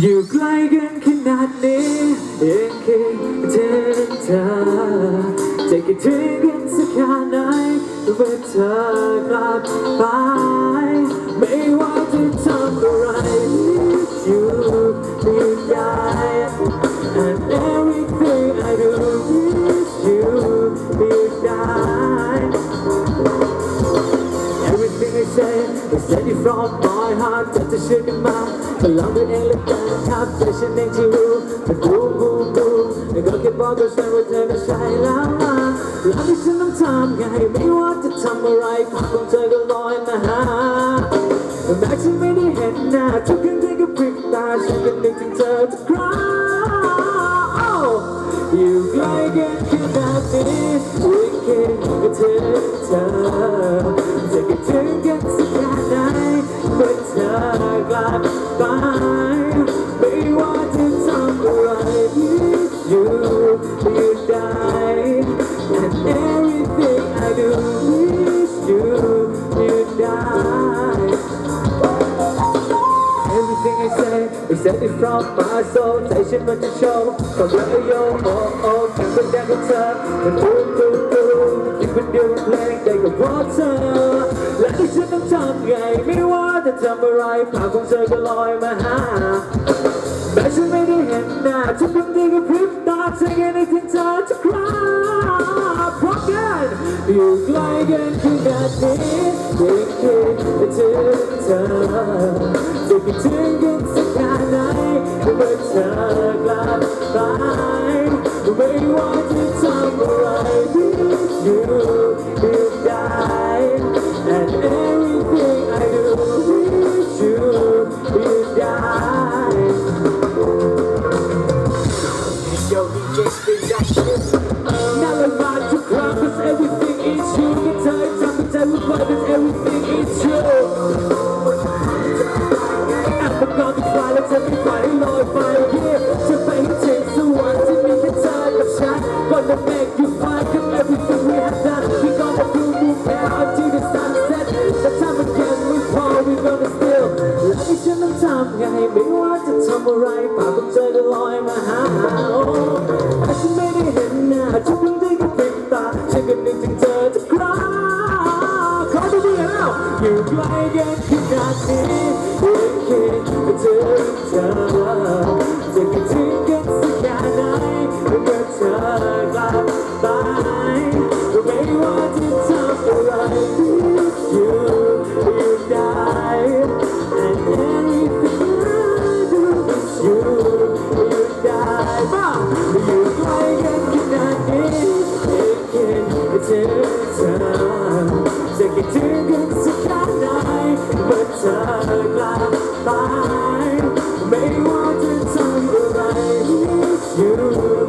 อยู่ใกล้กันขนาดนี้ยังคิดถึงเธอจะคิดถึงกันสักแค่ไหนเมื่อเธอกลับไป say is said it from my heart จะจะเชื่อกันมาก็ลองดูเองแล้วกันครับแต่ฉันเองที่รู้มันบูมบูมบูมแล้วก็แค่บอกกับฉันว่าเธอก็ใช่แล้วล่ะแล้วที่ฉันต้องทำไงไม่ว่าจะทำอะไรภาพของเธอก็ลอยมาหาแม้ฉันไม่ได้เห็นหน้าทุกครั้งที่ก็พริบตาฉันก็นึกถึงเธอทุกครั้งอยู่ใกล้กันขนาดนี้ยังคิดถึงเธอจะคิดถึงกันสักแค่ มื่อเธอกลับไปไม่ว่าจะทำอะไร miss you you die and everything I do miss you you die Everything I say is said it from my soul ใจฉันมันจะโชว์ความรักโยโอโอแค่เป็นแดงของเธอมันดูดูดูยิ่ง เป็นเดียวเพลงได้กับเพราะเธอ และที่ฉันต้องทำไง ไม่ว่าจะทำอะไรภาพของเธอก็ลอยมาหาแม้ฉันไม่ได้เห็นหน้าทุกครั้งที่กระพริบตาเธอแค่ในถึงเธอทุกครั้งเพราะกันอยู่ใกล้กันขนาดนี้ยังคิดถึงเธอ ไม่ว่าจะทำอะไร miss you you die and everything I do miss you you die Yo, DJ, spin that shit. Gonna make you fine, cause everything we have done. We gonna do move now until the sunset. The time again we fall, we gonna still. และที่ฉันต้องทำไงไม่ว่าจะทำอะไรปากของเธอจะลอยมาหาแต่ฉันไม่ได้เห็นหน้าทุกครั้งที่กระพริบตาฉันก็นึกถึงเธอทุกครั้งขอดูดีแล้วอยู่ใกล้กันขนาดนี้ยังคิดถึงเธอจะคิดถึงกันสักแค่ไหน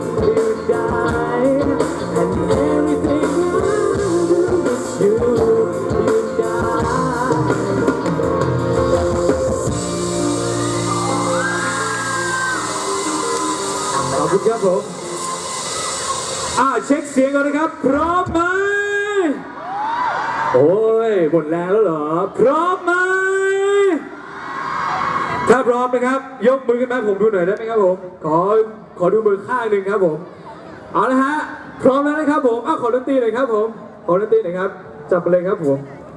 ขอบคุณครับผม อ่าเช็คเสียงก่อนนะครับ พร้อมไหม โอ้ยหมดแรงแล้วเหรอ พร้อมไหม ถ้าพร้อมนะครับ ยกมือขึ้นมาให้ผมดูหน่อยได้ไหมครับผม ขอ ขอดูมือข้างหนึ่งครับผม เอาละฮะ พร้อมแล้วนะครับผมอ้าวขอดนตรีหน่อยครับผม ขอดนตรีหน่อยครับ จับไปเลยครับผม